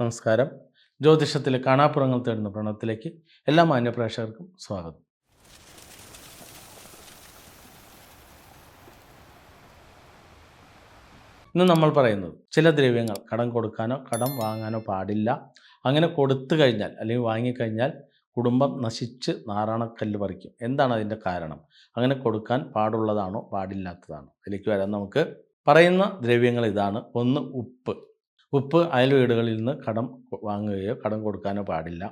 നമസ്കാരം. ജ്യോതിഷത്തിലെ കാണാപ്പുറങ്ങൾ തേടുന്ന പ്രണവത്തിലേക്ക് എല്ലാ മാന്യപ്രേക്ഷകർക്കും സ്വാഗതം. ഇന്ന് നമ്മൾ പറയുന്നത് ചില ദ്രവ്യങ്ങൾ കടം കൊടുക്കാനോ കടം വാങ്ങാനോ പാടില്ല. അങ്ങനെ കൊടുത്തു കഴിഞ്ഞാൽ അല്ലെങ്കിൽ വാങ്ങിക്കഴിഞ്ഞാൽ കുടുംബം നശിച്ച് നാറാണക്കല്ല് പറിക്കും. എന്താണ് അതിന്റെ കാരണം? അങ്ങനെ കൊടുക്കാൻ പാടുള്ളതാണോ? പാടില്ലാത്തതാണോ? അതിലേക്ക് വരാൻ നമുക്ക് പറയുന്ന ദ്രവ്യങ്ങൾ ഇതാണ്. ഒന്ന് ഉപ്പ്. ഉപ്പ് അയൽ വീടുകളിൽ നിന്ന് കടം വാങ്ങുകയോ കടം കൊടുക്കാനോ പാടില്ല.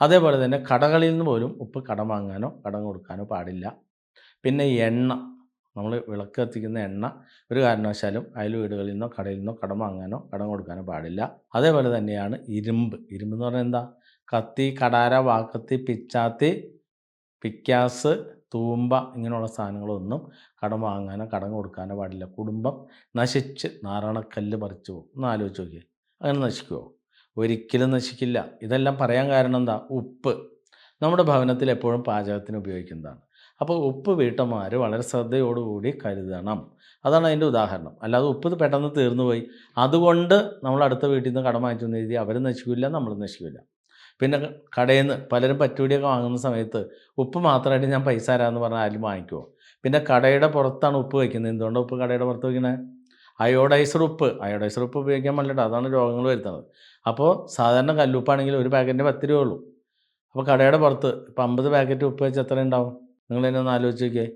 അതേപോലെ തന്നെ കടകളിൽ നിന്ന് പോലും ഉപ്പ് കടം വാങ്ങാനോ കടം കൊടുക്കാനോ പാടില്ല. പിന്നെ എണ്ണ നമ്മൾ വിളക്ക് കത്തിക്കുന്ന എണ്ണ ഒരു കാരണവശാലും അയൽ വീടുകളിൽ നിന്നോ കടയിൽ നിന്നോ കടം വാങ്ങാനോ കടം കൊടുക്കാനോ പാടില്ല. അതേപോലെ തന്നെയാണ് ഇരുമ്പ്. ഇരുമ്പ് എന്ന് പറഞ്ഞാൽ എന്താ? കത്തി കടാര വാക്കത്തി പിച്ചാത്തി പിക്കാസ് തൂമ്പ ഇങ്ങനെയുള്ള സാധനങ്ങളൊന്നും കടം വാങ്ങാനോ കടം കൊടുക്കാനോ പാടില്ല. കുടുംബം നശിച്ച് നാരണക്കല്ല് പറിച്ചു പോകും. ഒന്ന് ആലോചിച്ച് നോക്കിയേ. അങ്ങനെ നശിക്കുമോ ഒരിക്കലും നശിക്കില്ല. ഇതെല്ലാം പറയാൻ കാരണം എന്താ? ഉപ്പ്. നമ്മുടെ ഭവനത്തിൽ എപ്പോഴും പാചകത്തിന് ഉപയോഗിക്കുന്നതാണ്. അപ്പോൾ ഉപ്പ് വീട്ടമ്മമാർ വളരെ ശ്രദ്ധയോടുകൂടി കരുതണം. അതാണ് അതിന്റെ ഉദാഹരണം. അല്ലാതെ ഉപ്പ് പെട്ടെന്ന് തീർന്നു പോയി അതുകൊണ്ട് നമ്മൾ അടുത്ത വീട്ടിൽ നിന്ന് കടം വാങ്ങിച്ചു എഴുതി അവർ നശിക്കില്ല നമ്മൾ നശിക്കില്ല. പിന്നെ കടയിൽ നിന്ന് പലരും പറ്റൂടിയൊക്കെ വാങ്ങുന്ന സമയത്ത് ഉപ്പ് മാത്രമായിട്ട് ഞാൻ പൈസ തരാമെന്ന് പറഞ്ഞാൽ ആരും വാങ്ങിക്കുമോ പിന്നെ കടയുടെ പുറത്താണ് ഉപ്പ് വയ്ക്കുന്നത്. എന്തുകൊണ്ടാണ് ഉപ്പ് കടയുടെ പുറത്ത് വയ്ക്കണേ? അയോഡൈസർ ഉപ്പ്. അയോഡൈസർ ഉപ്പ് ഉപയോഗിക്കാൻ പാടില്ല അതാണ് രോഗങ്ങൾ വരുത്തുന്നത്. അപ്പോൾ സാധാരണ കല്ലുപ്പാണെങ്കിൽ ഒരു പാക്കറ്റിന് പത്ത് രൂപ ഉള്ളൂ. അപ്പോൾ കടയുടെ പുറത്ത് ഇപ്പോൾ അമ്പത് പാക്കറ്റ് ഉപ്പ് വെച്ച് എത്ര ഉണ്ടാവും? നിങ്ങൾ എന്നെ ഒന്ന് ആലോചിച്ച് നോക്കിയേ.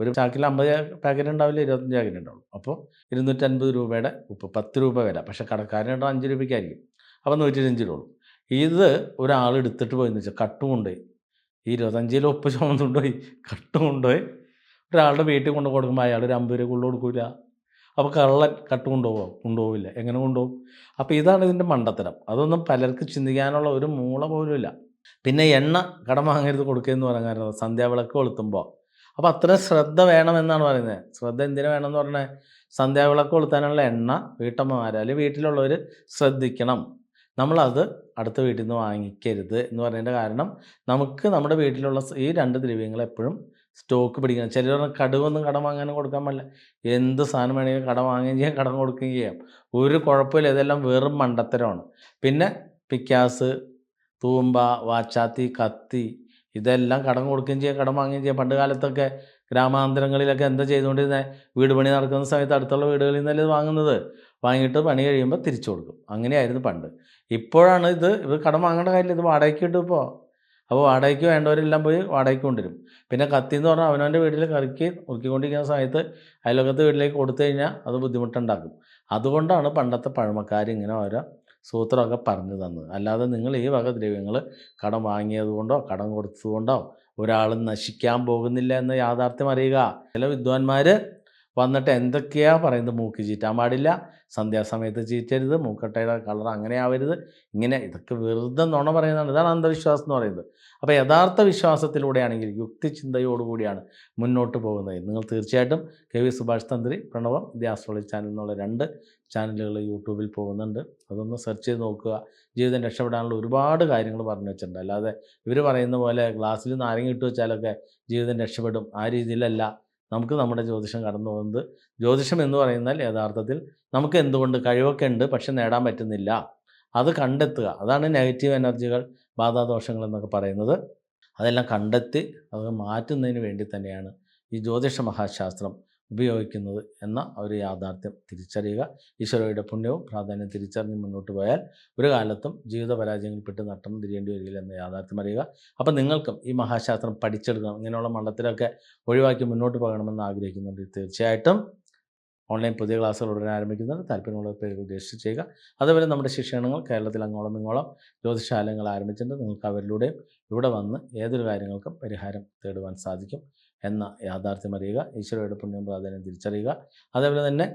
ഒരു ചാക്കിൽ അമ്പത് പാക്കറ്റ് ഉണ്ടാവില്ല ഇരുപത്തഞ്ച് പാക്കറ്റ് ഉണ്ടാവും അപ്പോൾ ഇരുന്നൂറ്റൻപത് രൂപയുടെ ഉപ്പ് പത്ത് രൂപ വില. പക്ഷേ കടക്കാരനുണ്ടോ അഞ്ച് രൂപയ്ക്കായിരിക്കും. അപ്പോൾ നൂറ്റി അഞ്ച് രൂപ ഉള്ളൂ. ഇത് ഒരാൾ എടുത്തിട്ട് പോയെന്ന് വെച്ചാൽ കട്ടും കൊണ്ടുപോയി. ഈ ഇരുപത്തഞ്ച് കിലോ ഉപ്പ് ചുമന്ന് കൊണ്ടുപോയി. ഒരാളുടെ വീട്ടിൽ കൊണ്ട് കൊടുക്കുമ്പോൾ അയാൾ ഒരു അമ്പത് രൂപ കൊണ്ടു കൊടുക്കില്ല അപ്പോൾ കള്ളൻ കട്ട് കൊണ്ടുപോകുമോ കൊണ്ടുപോകില്ല എങ്ങനെ കൊണ്ടുപോകും? അപ്പോൾ ഇതാണ് ഇതിന്റെ മണ്ടത്തരം. അതൊന്നും പലർക്ക് ചിന്തിക്കാനുള്ള ഒരു മൂള പോലും ഇല്ല. പിന്നെ എണ്ണ കടം വാങ്ങരുത് കൊടുക്കുകയെന്ന് പറഞ്ഞാൽ കാരണം സന്ധ്യാവിളക്ക് കൊളുത്തുമ്പോൾ അപ്പോൾ അത്ര ശ്രദ്ധ വേണമെന്നാണ് പറയുന്നത് ശ്രദ്ധ എന്തിനു വേണമെന്ന് പറഞ്ഞാൽ സന്ധ്യാവിളക്ക് കൊളുത്താനുള്ള എണ്ണ വീട്ടമ്മമാർ അല്ലെങ്കിൽ വീട്ടിലുള്ളവർ ശ്രദ്ധിക്കണം. നമ്മളത് അടുത്ത വീട്ടിൽ നിന്ന് വാങ്ങിക്കരുത് എന്ന് പറയുന്നതിന്റെ കാരണം നമുക്ക് നമ്മുടെ വീട്ടിലുള്ള ഈ രണ്ട് ദ്രവ്യങ്ങൾ എപ്പോഴും സ്റ്റോക്ക് പിടിക്കണം. ചിലർ പറഞ്ഞാൽ കടുവൊന്നും കടം വാങ്ങാനും കൊടുക്കാൻ പാടില്ല. എന്ത് സാധനം വേണമെങ്കിലും കടം വാങ്ങുകയും ചെയ്യാം കടം കൊടുക്കുകയും ചെയ്യാം. ഒരു കുഴപ്പമില്ല. ഇതെല്ലാം വെറും മണ്ടത്തരമാണ്. പിന്നെ പിക്കാസ് തൂമ്പ വാച്ചാത്തി കത്തി ഇതെല്ലാം കടം കൊടുക്കുകയും ചെയ്യാം കടം വാങ്ങുകയും ചെയ്യാം. പണ്ട് കാലത്തൊക്കെ ഗ്രാമാന്തരങ്ങളിലൊക്കെ എന്താ ചെയ്തുകൊണ്ടിരുന്നത് വീട് പണി നടക്കുന്ന സമയത്ത് അടുത്തുള്ള വീടുകളിൽ നിന്നല്ലേ ഇത് വാങ്ങുന്നത്? വാങ്ങിയിട്ട് പണി കഴിയുമ്പോൾ തിരിച്ചു കൊടുക്കും. അങ്ങനെയായിരുന്നു പണ്ട്. ഇപ്പോഴാണ് ഇത് ഇത് കടം വാങ്ങേണ്ട കാര്യമില്ല. ഇത് വാടകയ്ക്ക് കിട്ടും ഇപ്പോൾ അപ്പോൾ വാടകയ്ക്ക് വേണ്ടവരെല്ലാം പോയി വാടകയ്ക്ക് കൊണ്ടുവരും. പിന്നെ കത്തി എന്ന് പറഞ്ഞാൽ അവനവന്റെ വീട്ടിൽ കറക്കി ഉറുക്കിക്കൊണ്ടിരിക്കുന്ന സമയത്ത് അയൽവക്കത്തെ വീട്ടിലേക്ക് കൊടുത്തു കഴിഞ്ഞാൽ അത് ബുദ്ധിമുട്ടുണ്ടാക്കും. അതുകൊണ്ടാണ് പണ്ടത്തെ പഴമക്കാർ ഇങ്ങനെ ഓരോ സൂത്രമൊക്കെ പറഞ്ഞു തന്നത്. അല്ലാതെ നിങ്ങൾ ഈ വക ദ്രവ്യങ്ങൾ കടം വാങ്ങിയതുകൊണ്ടോ കടം കൊടുത്തതുകൊണ്ടോ ഒരാൾ നശിക്കാൻ പോകുന്നില്ല എന്ന യാഥാർത്ഥ്യം അറിയുക. ചില വിദ്വാൻമാർ വന്നിട്ട് എന്തൊക്കെയാ പറയുന്നത്? മൂക്ക് ചീറ്റാൻ പാടില്ല. സന്ധ്യാസമയത്ത് ചീറ്റരുത്. മൂക്കട്ടയുടെ കളർ അങ്ങനെ ആവരുത്. ഇങ്ങനെ ഇതൊക്കെ വെറുതെ നുണ പറയുന്നതാണ്. ഇതാണ് അന്ധവിശ്വാസം എന്ന് പറയുന്നത്. അപ്പോൾ യഥാർത്ഥ വിശ്വാസത്തിലൂടെയാണെങ്കിൽ യുക്തിചിന്തയോടുകൂടിയാണ് മുന്നോട്ട് പോകുന്നത്. നിങ്ങൾ തീർച്ചയായിട്ടും കെ വി സുഭാഷ് തന്ത്രി പ്രണവം ദി ആസ്ട്രോളജി ചാനൽ എന്നുള്ള രണ്ട് ചാനലുകൾ യൂട്യൂബിൽ പോകുന്നുണ്ട്. അതൊന്ന് സെർച്ച് ചെയ്ത് നോക്കുക. ജീവിതം രക്ഷപ്പെടാനുള്ള ഒരുപാട് കാര്യങ്ങൾ പറഞ്ഞു വെച്ചിട്ടുണ്ട്. അല്ലാതെ ഇവർ പറയുന്ന പോലെ ഗ്ലാസ്സിൽ നാരങ്ങ ഇട്ട് വെച്ചാലൊക്കെ ജീവിതം രക്ഷപ്പെടും. ആ രീതിയിലല്ല. നമുക്ക് നമ്മുടെ ജ്യോതിഷം കടന്നു പോകുന്നത്. ജ്യോതിഷം എന്ന് പറയുന്നാൽ യഥാർത്ഥത്തിൽ നമുക്ക് എന്തുകൊണ്ട് കഴിവൊക്കെ ഉണ്ട് പക്ഷെ നേടാൻ പറ്റുന്നില്ല. അത് കണ്ടെത്തുക. അതാണ് നെഗറ്റീവ് എനർജികൾ ബാധാദോഷങ്ങൾ എന്നൊക്കെ പറയുന്നത്. അതെല്ലാം കണ്ടെത്തി അത് മാറ്റുന്നതിന് വേണ്ടി തന്നെയാണ് ഈ ജ്യോതിഷ മഹാശാസ്ത്രം. ഉപയോഗിക്കുന്നത് എന്ന ഒരു യാഥാർത്ഥ്യം തിരിച്ചറിയുക. ഈശ്വരയുടെ പുണ്യവും പ്രാധാന്യം തിരിച്ചറിഞ്ഞ് മുന്നോട്ട് പോയാൽ ഒരു കാലത്തും ജീവിത പരാജയങ്ങളിൽപ്പെട്ട് നട്ടം തിരിയേണ്ടി വരികയില്ല എന്ന യാഥാർത്ഥ്യം അറിയുക. അപ്പം നിങ്ങൾക്കും ഈ മഹാശാസ്ത്രം പഠിച്ചെടുക്കണം. ഇങ്ങനെയുള്ള മണ്ഡലത്തിലൊക്കെ ഒഴിവാക്കി മുന്നോട്ട് പോകണമെന്ന് ആഗ്രഹിക്കുന്നുണ്ട്. തീർച്ചയായിട്ടും ഓൺലൈൻ പുതിയ ക്ലാസ്സുകൾ ഉടനെ ആരംഭിക്കുന്നുണ്ട് താല്പര്യമുള്ള പേര് രജിസ്റ്റർ ചെയ്യുക. അതുപോലെ നമ്മുടെ ശിക്ഷണങ്ങൾ കേരളത്തിൽ അങ്ങോളം ഇങ്ങോളം ജ്യോതിശാലയങ്ങൾ ആരംഭിച്ചിട്ടുണ്ട്. നിങ്ങൾക്ക് അവരിലൂടെയും ഇവിടെ വന്ന് ഏതൊരു കാര്യങ്ങൾക്കും പരിഹാരം തേടുവാൻ സാധിക്കും എന്ന യാഥാർത്ഥ്യം അറിയുക ഈശ്വരയുടെ പുണ്യം പ്രാധാന്യം തിരിച്ചറിയുക. അതേപോലെ തന്നെ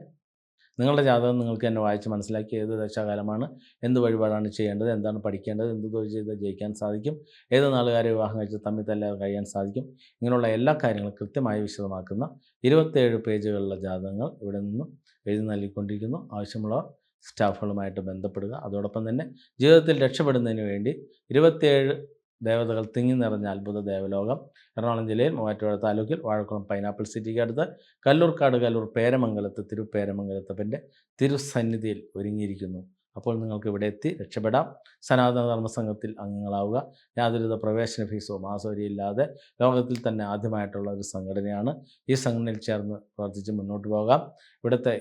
നിങ്ങളുടെ ജാതകം നിങ്ങൾക്ക് എന്നെ വായിച്ച് മനസ്സിലാക്കി ഏത് ദശാകാലമാണ്? എന്ത് വഴിപാടാണ് ചെയ്യേണ്ടത്? എന്താണ് പഠിക്കേണ്ടത്? എന്ത് തൊഴിൽ ചെയ്ത് ജയിക്കാൻ സാധിക്കും? ഏത് നാളുകാരെ വിവാഹം കഴിച്ച് തമ്മിൽ തല്ലാതെ കഴിയാൻ സാധിക്കും? ഇങ്ങനെയുള്ള എല്ലാ കാര്യങ്ങളും കൃത്യമായി വിശദമാക്കുന്ന ഇരുപത്തേഴ് പേജുകളുള്ള ജാതകങ്ങൾ ഇവിടെ നിന്നും എഴുതി നൽകിക്കൊണ്ടിരിക്കുന്നു. ആവശ്യമുള്ള സ്റ്റാഫുകളുമായിട്ട് ബന്ധപ്പെടുക. അതോടൊപ്പം തന്നെ ജീവിതത്തിൽ രക്ഷപ്പെടുന്നതിന് വേണ്ടി ഇരുപത്തിയേഴ് ദേവതകൾ തിങ്ങി നിറഞ്ഞ അത്ഭുത ദേവലോകം. എറണാകുളം ജില്ലയിൽ മൂവാറ്റുപുഴ താലൂക്കിൽ വാഴക്കുളം പൈനാപ്പിൾ സിറ്റിക്ക് അടുത്ത് കല്ലൂർക്കാട് കല്ലൂർ പേരമംഗലത്ത് തിരുപ്പേരമംഗലത്തപ്പന്റെ തിരുസന്നിധിയിൽ ഒരുങ്ങിയിരിക്കുന്നു. അപ്പോൾ നിങ്ങൾക്ക് ഇവിടെ എത്തി രക്ഷപ്പെടാം. സനാതന ധർമ്മ സംഘത്തിൽ അംഗങ്ങളാവുക. യാതൊരുവിധ പ്രവേശന ഫീസോ മാസവരിയില്ലാതെ ലോകത്തിൽ തന്നെ ആദ്യമായിട്ടുള്ള ഒരു സംഘടനയാണ്. ഈ സംഘടനയിൽ ചേർന്ന് പ്രവർത്തിച്ച് മുന്നോട്ട് പോകാം. ഇവിടുത്തെ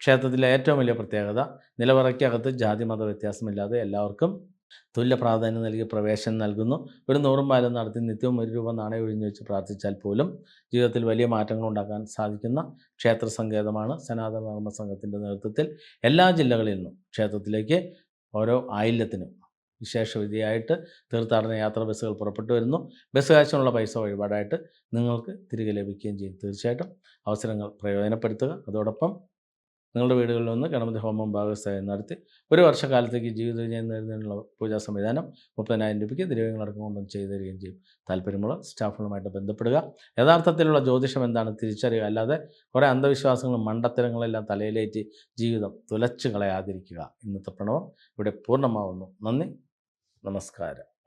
ക്ഷേത്രത്തിലെ ഏറ്റവും വലിയ പ്രത്യേകത നിലവറയ്ക്കകത്ത് ജാതി മത വ്യത്യാസമില്ലാതെ എല്ലാവർക്കും തുല്യ പ്രാധാന്യം നൽകി പ്രവേശനം നൽകുന്നു. ഒരു നൂറും പാലം നടത്തി നിത്യവും ഒരു രൂപ നാണയം ഒഴിഞ്ഞു വെച്ച് പ്രാർത്ഥിച്ചാൽ പോലും ജീവിതത്തിൽ വലിയ മാറ്റങ്ങൾ ഉണ്ടാക്കാൻ സാധിക്കുന്ന ക്ഷേത്ര സങ്കേതമാണ് സനാതന ധർമ്മ സംഘത്തിന്റെ നേതൃത്വത്തിൽ എല്ലാ ജില്ലകളിൽ നിന്നും. ക്ഷേത്രത്തിലേക്ക് ഓരോ ആയില്യത്തിനും വിശേഷവിധിയായിട്ട് തീർത്ഥാടന യാത്ര ബസ്സുകൾ പുറപ്പെട്ടു വരുന്നു. ബസ് കാശിനുള്ള പൈസ വഴിപാടായിട്ട് നിങ്ങൾക്ക് തിരികെ ലഭിക്കുകയും ചെയ്യും. തീർച്ചയായിട്ടും അവസരങ്ങൾ പ്രയോജനപ്പെടുത്തുക. അതോടൊപ്പം നിങ്ങളുടെ വീടുകളിൽ നിന്ന് ഗണപതി ഹോമം ഭാഗസ്ഥായം നടത്തി ഒരു വർഷക്കാലത്തേക്ക് ജീവിത വിജയം പൂജാ സംവിധാനം മുപ്പതിനായിരം രൂപയ്ക്ക് ദ്രവ്യങ്ങളടക്കം കൊണ്ടും ചെയ്തു തരികയും ചെയ്യും. താല്പര്യമുള്ള സ്റ്റാഫുകളുമായിട്ട് ബന്ധപ്പെടുക. യഥാർത്ഥത്തിലുള്ള ജ്യോതിഷം എന്താണ് തിരിച്ചറിയുക. അല്ലാതെ കുറേ അന്ധവിശ്വാസങ്ങളും മണ്ടത്തരങ്ങളെല്ലാം തലയിലേറ്റി ജീവിതം തുലച്ചു കളയാതിരിക്കുക. ഇന്നത്തെ പ്രണവം ഇവിടെ പൂർണമാവുന്നു. നന്ദി. നമസ്കാരം.